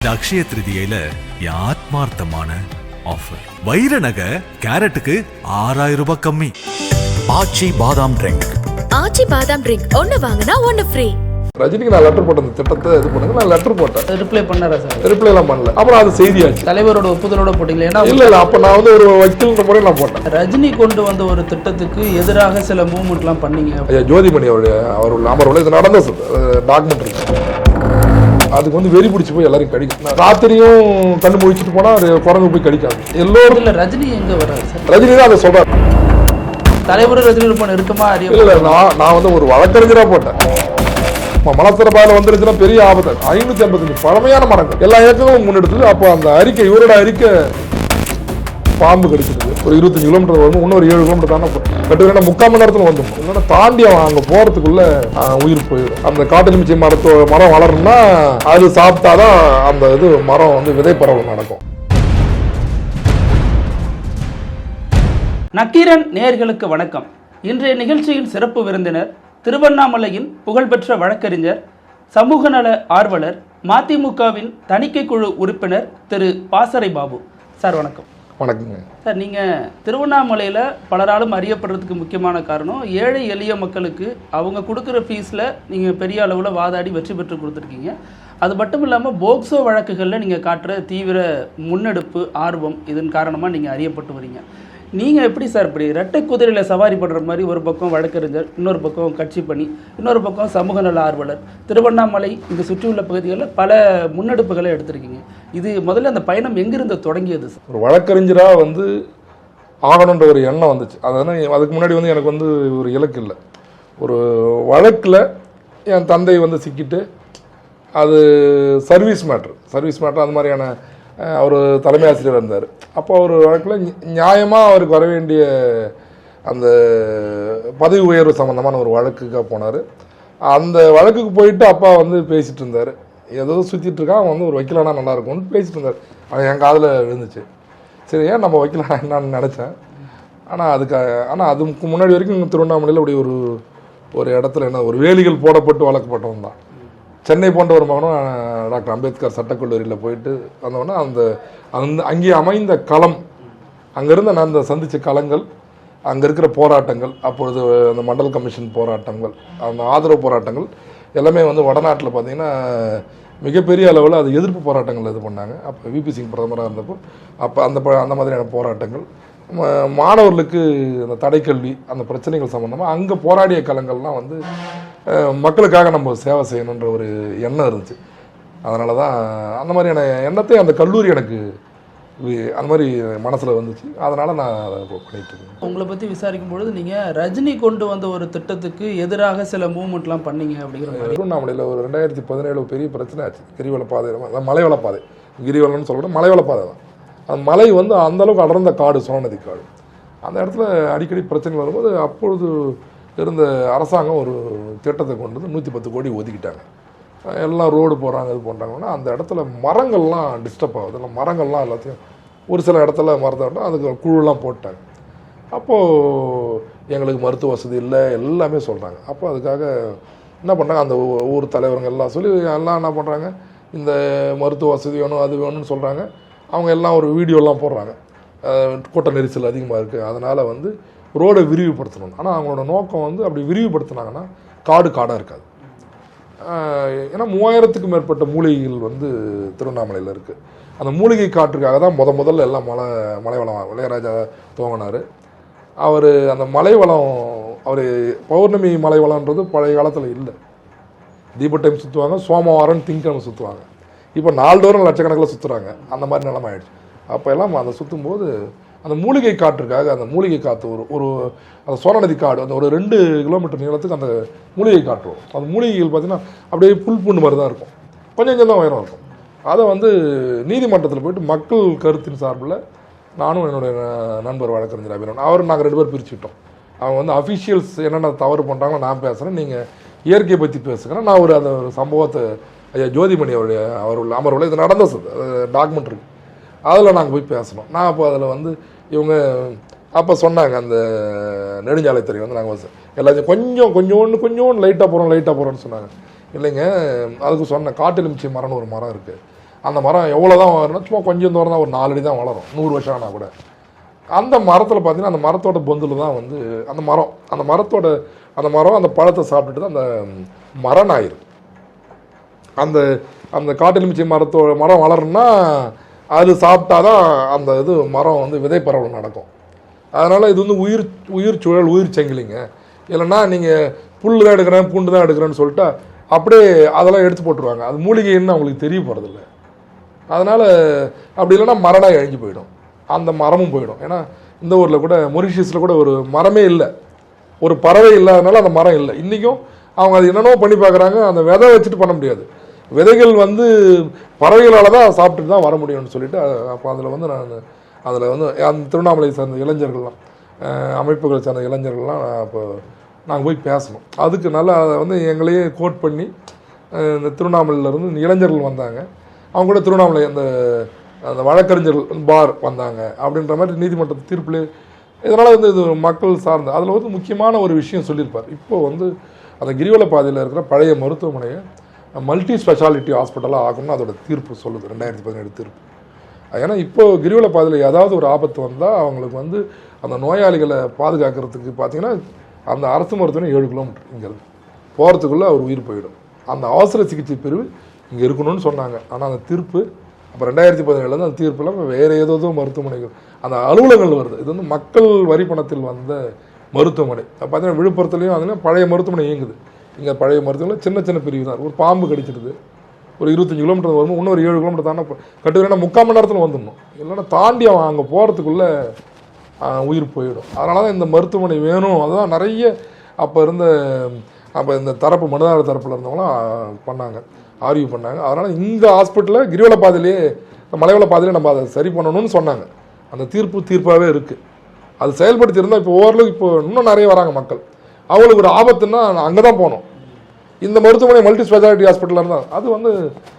இந்த அக்ஷய திருதியில ஆத்மார்த்தமான ஆஃபர் வைர நகை கேரட்டுக்கு ஆறாயிரம் ரூபாய் கம்மி. ஆச்சி பாதாம் ட்ரிங்க் ஆச்சி பாதாம் ட்ரிங்க் ஒன்னு வாங்கினா ஒன்னு ஃப்ரீ ரஜினிக்கு நான் லெட்டர் போட்டேன் இந்த திட்டத்தை இது பண்ணுங்க நான் லெட்டர் போட்டேன். ரிப்ளை பண்ணாரா சார் ரிப்ளை எல்லாம் பண்ணல. அப்புறம் அது செய்தியாச்சு. தலைவரோட ஒப்புதலோட போட்டீங்களா? ஏன்னா இல்ல இல்ல அப்ப நான் வந்து ஒரு வக்கீல்ன்ற முறையில் நான் போட்டேன். ரஜினி கொண்டு வந்த ஒரு திட்டத்துக்கு எதிராக சில மூவ்மெண்ட்லாம் பண்ணீங்க. ஐயா ஜோதிமணி அவருடைய அவருடைய அமர்வில் இது நடந்த டாக்குமெண்ட் இருக்கு அதுக்கு வந்து வெறி பிடிச்சி போய் எல்லாரையும் கடிக்கும். ராத்திரியும் கண்ணு முழிச்சிட்டு போனா அது குரங்கு போய் கடிக்காது. எல்லோரும் இல்ல ரஜினி எங்க வர்றாரு சார்? ரஜினி தான் அதை சொல்றாரு. தலைவர் ரஜினி ரொம்ப நெருக்கமா அறிய இல்ல நான் நான் வந்து ஒரு வழக்கறிஞரா போட்டேன். மலத்திர பாதையில் வந்துருச்சுன்னா பெரிய ஆபத்து. ஐநூத்தி ஐம்பத்தஞ்சு பழமையான மரங்கள். எல்லா இயக்கங்களும் முன்னெடுத்தது. அப்போ அந்த அறிக்கை இவரோட அறிக்கை பாம்பு கிடைச்சிருக்கு ஒரு இருபத்தஞ்சு கிலோமீட்டர் வரும் இன்னொரு ஏழு கிலோமீட்டர் தானே கட்டுக்கிறேன் முக்கால் மணி நேரத்தில் வந்துடும் இல்லைன்னா தாண்டி அவன் அங்கே போகிறதுக்குள்ள உயிர் போயிடும். அந்த காட்டெலுமிச்சை மரத்து மரம் வளரணும்னா அது சாப்பிட்டாதான் அந்த இது மரம் வந்து விதை பரவல் நடக்கும். நக்கீரன் நேர்களுக்கு வணக்கம். இன்றைய நிகழ்ச்சியின் சிறப்பு விருந்தினர் திருவண்ணாமலையின் புகழ்பெற்ற வழக்கறிஞர் சமூக நல ஆர்வலர் மதிமுகவின் தணிக்கை குழு உறுப்பினர் திரு. பாசறை பாபு சார் வணக்கம். வணக்கங்க. சார் நீங்கள் திருவண்ணாமலையில் பலராலும் அறியப்படுறதுக்கு முக்கியமான காரணம் ஏழை எளிய மக்களுக்கு அவங்க கொடுக்குற ஃபீஸில் நீங்கள் பெரிய அளவில் வாதாடி வெற்றி பெற்று கொடுத்துருக்கீங்க. அது மட்டும் இல்லாமல் போக்சோ வழக்குகளில் நீங்கள் காட்டுற தீவிர முன்னெடுப்பு ஆர்வம் இதன் காரணமாக நீங்கள் அறியப்பட்டு வரீங்க. நீங்கள் எப்படி சார் இப்படி ரெட்டை குதிரையில் சவாரி பண்ணுற மாதிரி ஒரு பக்கம் வழக்கறிஞர் இன்னொரு பக்கம் கட்சி பணி இன்னொரு பக்கம் சமூக நல ஆர்வலர். திருவண்ணாமலை இந்த சுற்றியுள்ள பகுதிகளில் பல முன்னெடுப்புகளை எடுத்திருக்கீங்க. இது முதல்ல அந்த பயணம் எங்கிருந்து தொடங்கியது சார்? ஒரு வழக்கறிஞராக வந்து ஆகணுன்ற ஒரு எண்ணம் வந்துச்சு. அதனால் அதுக்கு முன்னாடி வந்து எனக்கு வந்து ஒரு இலக்கு இல்லை. ஒரு வழக்கில் என் தந்தை வந்து சிக்கிட்டு அது சர்வீஸ் மேட்ரு சர்வீஸ் மேட்ரு அந்த மாதிரியான அவர் தலைமை ஆசிரியர் இருந்தார். அப்போ அவர் வழக்கில் நியாயமாக அவருக்கு வர வேண்டிய அந்த பதவி உயர்வு சம்மந்தமான ஒரு வழக்குக்காக போனார். அந்த வழக்குக்கு போயிட்டு அப்பா வந்து பேசிகிட்டு இருந்தார். ஏதோ சுற்றிட்டு இருக்கான் அவன் வந்து ஒரு வக்கீலானா நல்லா இருக்கும்னு பேசிட்டு இருந்தார். அவன் என் காதில் விழுந்துச்சு. சரி ஏன் நம்ம வக்கீலானா என்னான்னு நினச்சேன். ஆனால் அதுக்கு ஆனால் அதுக்கு முன்னாடி வரைக்கும் திருவண்ணாமலையில் அப்படி ஒரு ஒரு இடத்துல என்ன ஒரு வேலிகள் போடப்பட்டு வளர்க்கப்பட்டவன் தான். சென்னை போன்ற ஒரு மகனும் டாக்டர் அம்பேத்கர் சட்டக்கல்லூரியில் போயிட்டு வந்தவொடனே அந்த அந்த அங்கே அமைந்த களம் அங்கேருந்து நான் அந்த சந்தித்த களங்கள் அங்கே இருக்கிற போராட்டங்கள் அப்பொழுது அந்த மண்டல் கமிஷன் போராட்டங்கள் அந்த ஆதரவு போராட்டங்கள் எல்லாமே வந்து வடநாட்டில் பார்த்தீங்கன்னா மிகப்பெரிய அளவில் அது எதிர்ப்பு போராட்டங்கள் இது பண்ணாங்க. அப்போ விபி சிங் பிரதமராக இருந்தப்போ அப்போ அந்த ப- அந்த மாதிரியான போராட்டங்கள் மாணவர்களுக்கு அந்த தடைக்கல்வி அந்த பிரச்சனைகள் சம்மந்தமாக அங்கே போராடிய களங்கள்லாம் வந்து மக்களுக்காக நம்ம சேவை செய்யணுன்ற ஒரு எண்ணம் இருந்துச்சு. அதனால தான் அந்த மாதிரியான எண்ணத்தை அந்த கல்லூரி எனக்கு அந்த மாதிரி மனசில் வந்துச்சு. அதனால் நான் அதை பண்ணிட்டு இருக்கேன். உங்களை பற்றி விசாரிக்கும் பொழுது நீங்கள் ரஜினி கொண்டு வந்த ஒரு திட்டத்துக்கு எதிராக சில மூவ்மெண்ட்லாம் பண்ணீங்க அப்படிங்கிற மாதிரி. திருவண்ணாமலையில் ஒரு ரெண்டாயிரத்தி பதினேழு பெரிய பிரச்சனை ஆச்சு. கிரிவல பாதை அதான் மலைவள பாதை. கிரிவலம்னு சொல்லக்கூட மலைவள பாதை தான். அந்த மலை வந்து அந்த அளவுக்கு அடர்ந்த காடு சோழநதி காடு. அந்த இடத்துல அடிக்கடி பிரச்சனைகள் வரும்போது அப்பொழுது இருந்த அரசாங்கம் ஒரு திட்டத்தை கொண்டு வந்து நூற்றி பத்து கோடி ஒதுக்கிட்டாங்க. எல்லாம் ரோடு போடுறாங்க இது பண்ணுறாங்கன்னா அந்த இடத்துல மரங்கள்லாம் டிஸ்டர்ப் ஆகுது. மரங்கள்லாம் எல்லாத்தையும் ஒரு சில இடத்துல மரத்தை அதுக்கு குழுலாம் போட்டாங்க. அப்போது எங்களுக்கு மருத்துவ வசதி இல்லை எல்லாமே சொல்கிறாங்க அப்போ அதுக்காக என்ன பண்ணுறாங்க அந்த ஊ- ஊர் தலைவருங்க எல்லாம் சொல்லி எல்லாம் என்ன பண்ணுறாங்க இந்த மருத்துவ வசதி வேணும் அது வேணும்னு சொல்கிறாங்க அவங்க எல்லாம் ஒரு வீடியோலாம் போடுறாங்க. கூட்ட நெரிசல் அதிகமாக இருக்குது அதனால் வந்து ரோடை விரிவுபடுத்தணும். ஆனால் அவங்களோட நோக்கம் வந்து அப்படி விரிவுபடுத்துனாங்கன்னா காடு காடாக இருக்காது. ஏன்னா மூவாயிரத்துக்கும் மேற்பட்ட மூலிகைகள் வந்து திருவண்ணாமலையில் இருக்குது அந்த மூலிகை காற்றுக்காக தான் முத முதல்ல எல்லாம் மலை மலைவளம் இளையராஜா துவங்கினார். அவர் அந்த மலைவளம் அவர் பௌர்ணமி மலை வளம்ன்றது பழைய காலத்தில் இல்லை. தீப டைம் சுற்றுவாங்க சோமவாரம் திங்கக்கிழமை சுற்றுவாங்க இப்போ நாள்தோறும் லட்சக்கணக்கில் சுற்றுறாங்க அந்த மாதிரி நிலம ஆயிடுச்சு அப்போ எல்லாம் அந்த சுற்றும்போது அந்த மூலிகை காற்றுக்காக அந்த மூலிகை காற்று ஒரு ஒரு அந்த சோழநதி காடு அந்த ஒரு ரெண்டு கிலோமீட்டர் நீளத்துக்கு அந்த மூலிகை காற்று வரும். அந்த மூலிகைகள் பார்த்தீங்கன்னா அப்படியே புல் பூண்டு மாதிரி தான் இருக்கும். கொஞ்சம் கொஞ்சம் தான் உயரம் இருக்கும். அதை வந்து நீதிமன்றத்தில் போயிட்டு மக்கள் கருத்தின் சார்பில் நானும் என்னுடைய நண்பர் வழக்கறிஞர் அபிரன் அவர் நாங்கள் ரெண்டு பேர் பிரிச்சுக்கிட்டோம். அவங்க வந்து அஃபிஷியல்ஸ் என்னென்ன தவறு பண்ணுறாங்களோ நான் பேசுகிறேன் நீங்கள் இயற்கையை பற்றி பேசுகிறேன் நான் ஒரு அந்த ஒரு சம்பவத்தை ஐயா ஜோதிமணி அவருடைய அவருள்ள அமர்வில் இது நடந்த டாக்குமெண்ட் இருக்குது அதில் நாங்கள் போய் பேசணும். நான் அப்போ அதில் வந்து இவங்க அப்போ சொன்னாங்க அந்த நெடுஞ்சாலைத்துறை வந்து நாங்கள் எல்லாத்தையும் கொஞ்சம் கொஞ்சோண்டு கொஞ்சோண்டு லைட்டாக போகிறோம் லைட்டாக போகிறோம்னு சொன்னாங்க. இல்லைங்க அதுக்கு சொன்னேன் காட்டெலுமிச்சி மரம்னு ஒரு மரம் இருக்குது அந்த மரம் எவ்வளோ தான் வரணும் சும்மா கொஞ்சம் தூரம் தான் ஒரு நாலு அடி தான் வளரும். நூறு வருஷம் ஆனால் கூட. அந்த மரத்தில் பார்த்தீங்கன்னா அந்த மரத்தோட பொந்தில் தான் வந்து அந்த மரம் அந்த மரத்தோட அந்த மரம் அந்த பழத்தை சாப்பிட்டுட்டு தான் அந்த மரம் ஆயிரும் அந்த அந்த காட்டெலுமிச்சை மரத்தோ மரம் வளரணும்னா அது சாப்பிட்டா தான் அந்த இது மரம் வந்து விதை பரவல் நடக்கும். அதனால் இது வந்து உயிர் உயிர் சூழல் உயிர் செங்கிலிங்க. இல்லைன்னா நீங்கள் புல் தான் எடுக்கிறேன் பூண்டு தான் எடுக்கிறேன்னு சொல்லிட்டு அப்படியே அதெல்லாம் எடுத்து போட்டுருவாங்க. அது மூலிகைன்னு அவங்களுக்கு தெரிய போகிறதில்ல அதனால் அப்படி இல்லைன்னா மரடாக இழஞ்சி போயிடும். அந்த மரமும் போயிடும். ஏன்னா இந்த ஊரில் கூட மொரிஷியஸில் கூட ஒரு மரமே இல்லை. ஒரு பறவை இல்லாதனால அந்த மரம் இல்லை. இன்றைக்கும் அவங்க அது என்னென்னவோ பண்ணி பார்க்குறாங்க. அந்த விதை வச்சுட்டு பண்ண முடியாது. விதைகள் வந்து பறவைகளால் தான் சாப்பிட்டுட்டு தான் வர முடியும்னு சொல்லிட்டு அப்போ அதில் வந்து நான் அதில் வந்து அந்த திருவண்ணாமலை சார்ந்த இளைஞர்கள்லாம் அமைப்புகளை சார்ந்த இளைஞர்கள்லாம் அப்போ நாங்கள் போய் பேசணும். அதுக்கு நல்லா அதை வந்து எங்களையே கோட் பண்ணி இந்த திருவண்ணாமலையிலேருந்து இளைஞர்கள் வந்தாங்க. அவங்க கூட திருவண்ணாமலை அந்த அந்த வழக்கறிஞர்கள் பார் வந்தாங்க. அப்படின்ற மாதிரி நீதிமன்ற தீர்ப்பில் இதனால் வந்து இது மக்கள் சார்ந்த அதில் வந்து முக்கியமான ஒரு விஷயம் சொல்லியிருப்பார். இப்போ வந்து அந்த கிரிவல பாதையில் இருக்கிற பழைய மருத்துவமனையை மல்டி ஸ்பெஷாலிட்டி ஹாஸ்பிட்டலாக ஆகும்னு அதோட தீர்ப்பு சொல்லுது ரெண்டாயிரத்தி பதினேழு தீர்ப்பு. ஏன்னா இப்போது கிரிவல பாதையில் ஏதாவது ஒரு ஆபத்து வந்தால் அவங்களுக்கு வந்து அந்த நோயாளிகளை பாதுகாக்கிறதுக்கு பார்த்தீங்கன்னா அந்த அரசு மருத்துவமனை ஏழு கிலோமீட்டர் இங்கேருந்து. போகிறதுக்குள்ளே அவர் உயிர் போயிடும். அந்த அவசர சிகிச்சை பிரிவு இங்கே இருக்கணும்னு சொன்னாங்க. ஆனால் அந்த தீர்ப்பு அப்போ ரெண்டாயிரத்தி பதினேழுலேருந்து அந்த தீர்ப்பில் வேறு ஏதோ மருத்துவமனைகள் அந்த அலுவலகங்கள் வருது. இது வந்து மக்கள் வரி பணத்தில் வந்த மருத்துவமனை. பார்த்தீங்கன்னா விழுப்புரத்துலேயும் அதுலேயும் பழைய மருத்துவமனை இயங்குது. இங்கே பழைய மருத்துவமனை சின்ன சின்ன பிரிவு தான். ஒரு பாம்பு கடிச்சிருது. ஒரு இருபத்தஞ்சி கிலோமீட்டர் வரும் இன்னும் ஒரு ஏழு கிலோமீட்டர் தானே கட்டுக்கிறேன்னா முக்கால் மணி நேரத்தில் வந்துடணும். இல்லைன்னா தாண்டி அவன் அங்கே போகிறதுக்குள்ளே உயிர் போயிடும். அதனால தான் இந்த மருத்துவமனை வேணும். அதுதான் நிறைய அப்போ இருந்த அப்போ இந்த தரப்பு மனிதார தரப்பில் இருந்தவங்களாம் பண்ணாங்க. ஆர்வியூ பண்ணாங்க. அதனால் இந்த ஹாஸ்பிட்டலில் கிரிவல பாதையிலேயே மலைவள பாதையிலே நம்ம அதை சரி பண்ணணும்னு சொன்னாங்க. அந்த தீர்ப்பு தீர்ப்பாகவே இருக்குது அது செயல்படுத்தி இருந்தால் இப்போ ஓரளவுக்கு இப்போ இன்னும் நிறைய வராங்க மக்கள். அவளுக்கு ஒரு ஆபத்துன்னா அங்கே தான் போகணும் இந்த மருத்துவமனை மல்டி ஸ்பெஷாலிட்டி ஹாஸ்பிட்டலாக இருந்தால் அது வந்து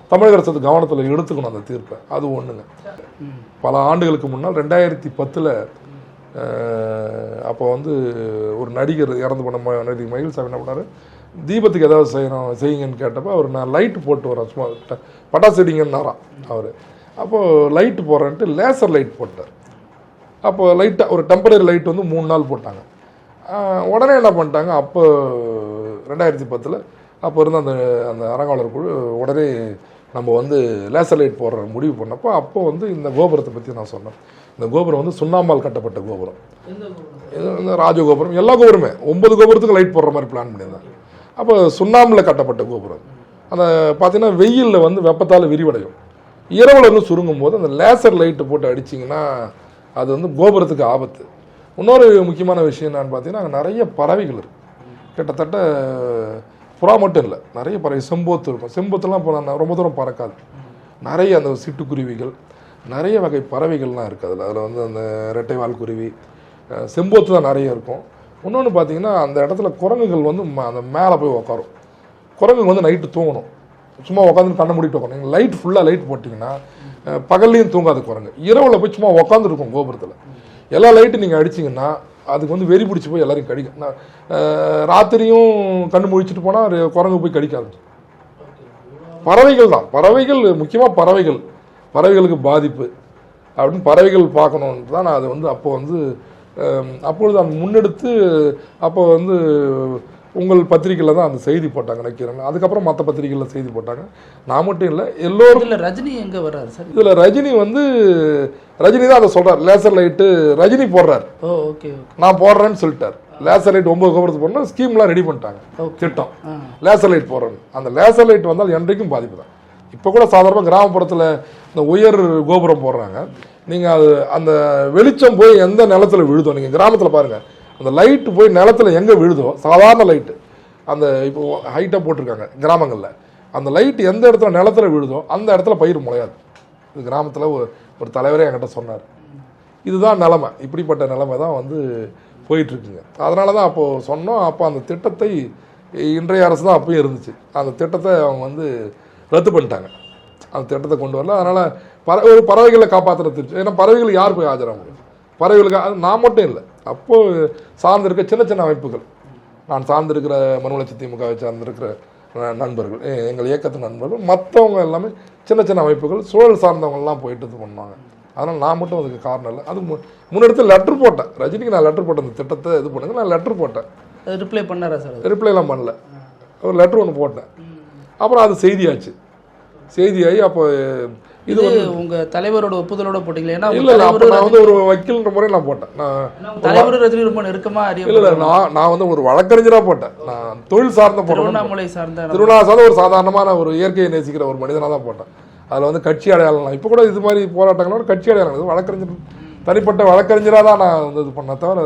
தமிழக அரசு கவனத்தில் எடுத்துக்கணும் அந்த தீர்ப்பை. அது ஒன்றுங்க பல ஆண்டுகளுக்கு முன்னால் ரெண்டாயிரத்தி பத்தில் அப்போ வந்து ஒரு நடிகர் இறந்து போன ம- நடிகர் மயில்சாமி என்ன பண்ணார்? தீபத்துக்கு ஏதாவது செய்யணும் செய்யுங்கன்னு கேட்டப்போ அவர் நான் லைட்டு போட்டு வரேன் சும்மா பட்டாசு வெடிங்கன்னாராம் அவர். அப்போது லைட்டு போடுறேன்ட்டு லேசர் லைட் போட்டார். அப்போது லைட்டாக ஒரு டெம்பரரி லைட் வந்து மூணு நாள் போட்டாங்க. உடனே என்ன பண்ணிட்டாங்க? அப்போ ரெண்டாயிரத்தி பத்தில் அப்போ இருந்த அந்த அந்த அறங்காவலர் குழு உடனே நம்ம வந்து லேசர் லைட் போடுற முடிவு பண்ணப்போ அப்போ வந்து இந்த கோபுரத்தை பற்றி நான் சொன்னேன். இந்த கோபுரம் வந்து சுண்ணாம்பால் கட்டப்பட்ட கோபுரம். இது ராஜகோபுரம். எல்லா கோபுரமே. ஒன்பது கோபுரத்துக்கு லைட் போடுற மாதிரி பிளான் பண்ணியிருந்தாங்க அப்போ சுண்ணாம்பில் கட்டப்பட்ட கோபுரம். அந்த பார்த்தீங்கன்னா வெயிலில் வந்து வெப்பத்தால் விரிவடையும். இரவில் வந்து சுருங்கும் போது அந்த லேசர் லைட்டு போட்டு அடிச்சிங்கன்னா அது வந்து கோபுரத்துக்கு ஆபத்து. இன்னொரு முக்கியமான விஷயம் என்னன்னு பார்த்தீங்கன்னா அங்கே நிறைய பறவைகள் இருக்குது கிட்டத்தட்ட புறா மட்டும் இல்லை நிறைய பறவை. செம்போத்து இருக்கும். செம்போத்துலாம் இப்போ ரொம்ப தூரம் பறக்காது. நிறைய அந்த சிட்டுக்குருவிகள் நிறைய வகை பறவைகள்லாம் இருக்குது அதில். அதில் வந்து அந்த ரெட்டைவால் குருவி செம்போத்து தான் நிறைய இருக்கும். இன்னொன்று பார்த்தீங்கன்னா அந்த இடத்துல குரங்குகள் வந்து ம- அந்த மேலே போய் உட்காரும் குரங்குங்க வந்து நைட்டு தூங்கணும். சும்மா உட்காந்து கண்ணை மூடிட்டு உட்காந்து நீங்கள் லைட் ஃபுல்லாக லைட் போட்டிங்கன்னா பகல்லையும் தூங்காது குரங்கு. இரவில் போய் சும்மா உட்காந்துருக்கும் கோபுரத்தில். எல்லா லைட்டும் நீங்கள் அடிச்சிங்கன்னா அதுக்கு வந்து வெறி பிடிச்சி போய் எல்லாரையும் கடிக்கும். நான், ராத்திரியும் கண்ணு முழிச்சிட்டு போனால் குரங்கு போய் கடிக்காது பறவைகள் தான். பறவைகள் முக்கியமாக பறவைகள். பறவைகளுக்கு பாதிப்பு. அப்படின்னு பறவைகள் பார்க்கணுன்ட்டு தான் நான் அது வந்து அப்போ வந்து அப்பொழுது அந்த முன்னெடுத்து அப்போ வந்து உங்கள் பத்திரிக்கையில் தான் அந்த செய்தி போட்டாங்க நினைக்கிறேன் அதுக்கப்புறம் மற்ற பத்திரிக்கையில் செய்தி போட்டாங்க. நான் மட்டும் இல்லை எல்லோரும் இதில் ரஜினி எங்கே வர்றாரு சார்? இதில் ரஜினி வந்து ரஜினி தான் அதை சொல்கிறார் லேசர் லைட்டு ரஜினி போடுறார். Oh okay okay. நான் போடுறேன்னு சொல்லிட்டார். லேசர் லைட் ஒன்பது கோபுரத்துக்கு போடணும் ஸ்கீம்லாம் ரெடி பண்ணிட்டாங்க. திட்டம். லேசர் லைட் போடுறேன்னு அந்த லேசர் லைட் வந்தால் என்றைக்கும் பாதிப்பு தான். இப்போ கூட சாதாரணமாக கிராமப்புறத்தில் இந்த உயர் கோபுரம் போடுறாங்க. நீங்கள் அது அந்த வெளிச்சம் போய் எந்த நிலத்துல விழுதோ நீங்கள் கிராமத்தில் பாருங்கள் அந்த லைட்டு போய் நிலத்துல எங்கே விழுதோ சாதாரண லைட்டு அந்த இப்போ ஹைட்டாக போட்டிருக்காங்க கிராமங்களில். அந்த லைட் எந்த இடத்துல நிலத்துல விழுதோ அந்த இடத்துல பயிர் முளையாது. இது கிராமத்தில் ஒரு ஒரு தலைவரே என்கிட்ட சொன்னார். இதுதான் நிலமை. இப்படிப்பட்ட நிலமை தான் வந்து போயிட்டுருக்குங்க. அதனால தான் அப்போது சொன்னோம் அப்போ அந்த திட்டத்தை இன்றைய அரசு தான் அப்பயும் இருந்துச்சு. அந்த திட்டத்தை அவங்க வந்து ரத்து பண்ணிட்டாங்க. அந்த திட்டத்தை கொண்டு வரல. அதனால் பற ஒரு பறவைகளை காப்பாற்றுறது ஏன்னா பறவைகள் யார் போய் ஆஜராக முடியும் பறவைகளுக்கு அது நான் மட்டும் இல்லை. அப்போது சார்ந்திருக்க சின்ன சின்ன அமைப்புகள். நான் சார்ந்திருக்கிற மறுமலர்ச்சி திமுகவை சார்ந்திருக்கிற நண்பர்கள் எங்கள் இயக்கத்து நண்பர்கள் மற்றவங்க எல்லாமே சின்ன சின்ன அமைப்புகள் சூழல் சார்ந்தவங்கலாம் போயிட்டு இது பண்ணாங்க அதனால் நான் மட்டும் அதுக்கு காரணம் இல்லை. அது முன்னெடுத்து லெட்டர் போட்டேன். ரஜினிக்கு நான் லெட்டர் போட்டேன். இந்த திட்டத்தை இது பண்ணுங்க நான் லெட்டர் போட்டேன். ரிப்ளை பண்ணாரா சார் ரிப்ளைலாம் பண்ணல. ஒரு லெட்டர் ஒன்று போட்டேன். அப்புறம் அது செய்தியாச்சு. செய்தியாகி அப்போ இது உங்க தலைவரோட ஒப்புதலோட போட்டீங்களா? ஏன்னா இல்லை அப்போ நான் வந்து ஒரு வக்கீல்ன்ற முறையில் நான் போட்டேன். நான் தலைவரும் ரஜினி ரொம்ப நெருக்கமா இல்லை இல்லை அறிய நான் நான் வந்து ஒரு வழக்கறிஞராக போட்டேன். நான் தொழில் சார்ந்த போட்டேன். திருவண்ணாமலை சார்ந்த திருவண்ணா சார்ந்த ஒரு சாதாரணமான ஒரு இயற்கையை நேசிக்கிற ஒரு மனிதனாக தான் போட்டேன். அதில் வந்து கட்சி அடையாளம் இப்போ கூட இது மாதிரி போராட்டங்களோட கட்சி அடையாளம். வழக்கறிஞர் தனிப்பட்ட வழக்கறிஞராக தான் நான் வந்து இது பண்ண தவிர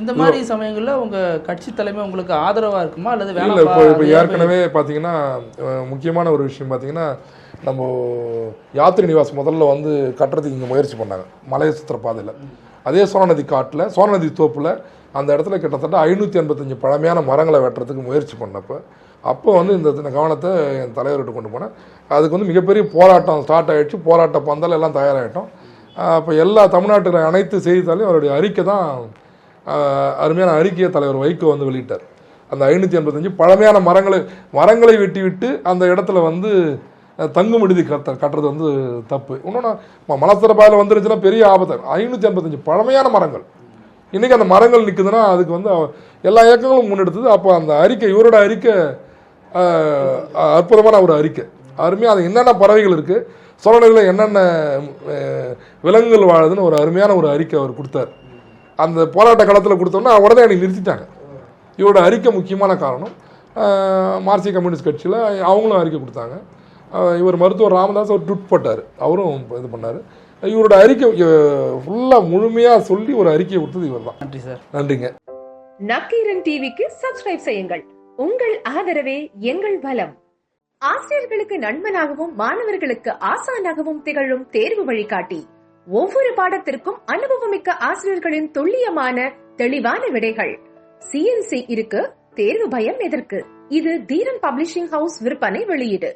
இந்த மாதிரி சமயங்கள்ல உங்க கட்சி தலைமை உங்களுக்கு ஆதரவா இருக்குமா? அல்லது இல்லை இப்போ இப்போ ஏற்கனவே பார்த்தீங்கன்னா முக்கியமான ஒரு விஷயம் பார்த்தீங்கன்னா நம்ம யாத்திரை நிவாஸ் முதல்ல வந்து கட்டுறதுக்கு இங்கே முயற்சி பண்ணாங்க மலைய சுத்திர பாதையில். அதே சோனநதி காட்டில் சோனநதி தோப்பில் அந்த இடத்துல கிட்டத்தட்ட ஐநூற்றி எண்பத்தஞ்சு பழமையான மரங்களை வெட்டுறதுக்கு முயற்சி பண்ணப்போ அப்போ வந்து இந்த கவனத்தை என் தலைவர்கிட்ட கொண்டு போனேன். அதுக்கு வந்து மிகப்பெரிய போராட்டம் ஸ்டார்ட் ஆகிடுச்சு போராட்ட பந்தல் எல்லாம் தயாராகிட்டோம் அப்போ எல்லா தமிழ்நாட்டில் அனைத்து செய்தித்தாளையும் அவருடைய அறிக்கை தான் அருமையான அறிக்கையை தலைவர் வைகோ வந்து வெளியிட்டார். அந்த ஐநூற்றி எண்பத்தஞ்சு பழமையான மரங்களை மரங்களை வெட்டி விட்டு அந்த இடத்துல வந்து தங்கும் விடுதி கட்ட கட்டுறது வந்து தப்பு. இன்னொன்று மலத்திரப்பாயில் வந்துருச்சுன்னா பெரிய ஆபத்து. ஐநூற்றி ஐம்பத்தஞ்சு பழமையான மரங்கள். இன்றைக்கி அந்த மரங்கள் நிற்குதுன்னா அதுக்கு வந்து எல்லா இயக்கங்களும் முன்னெடுத்தது. அப்போ அந்த அறிக்கை இவரோட அறிக்கை அற்புதமான ஒரு அறிக்கை. அருமையாக அது என்னென்ன பறவைகள் இருக்குது சோழநிலையில் என்னென்ன விலங்குகள் வாழுதுன்னு ஒரு அருமையான ஒரு அறிக்கை அவர் கொடுத்தார். அந்த போராட்ட காலத்தில் கொடுத்தோன்னா உடனே எனக்கு நிறுத்திட்டாங்க. இவரோட அறிக்கை முக்கியமான காரணம் மார்க்சிய கம்யூனிஸ்ட் கட்சியில் அவங்களும் அறிக்கை கொடுத்தாங்க. இவர் மருத்துவர் ராமதாஸ் ஒரு ட்விட் போட்டார். அவரும் இது பண்ணார். இவரோட அறிக்கை ஃபுல்லாக முழுமையாக சொல்லி ஒரு அறிக்கையை கொடுத்தது இவர் தான் நன்றி சார். நன்றிங்க. நக்கீரன் டிவிக்கு சப்ஸ்கிரைப் செய்யுங்கள். உங்கள் ஆதரவே எங்கள் பலம் ஆசிரியர்களுக்கு நண்பனாகவும் மாணவர்களுக்கு ஆசானாகவும் திகழும் தேர்வு வழிகாட்டி. ஒவ்வொரு பாடத்திற்கும் அனுபவமிக்க ஆசிரியர்களின் துல்லியமான தெளிவான விடைகள். சிஎன்சி இருக்கு தேர்வு பயம் எதற்கு? இது தீரன் பப்ளிஷிங் ஹவுஸ் விற்பனை வெளியீடு.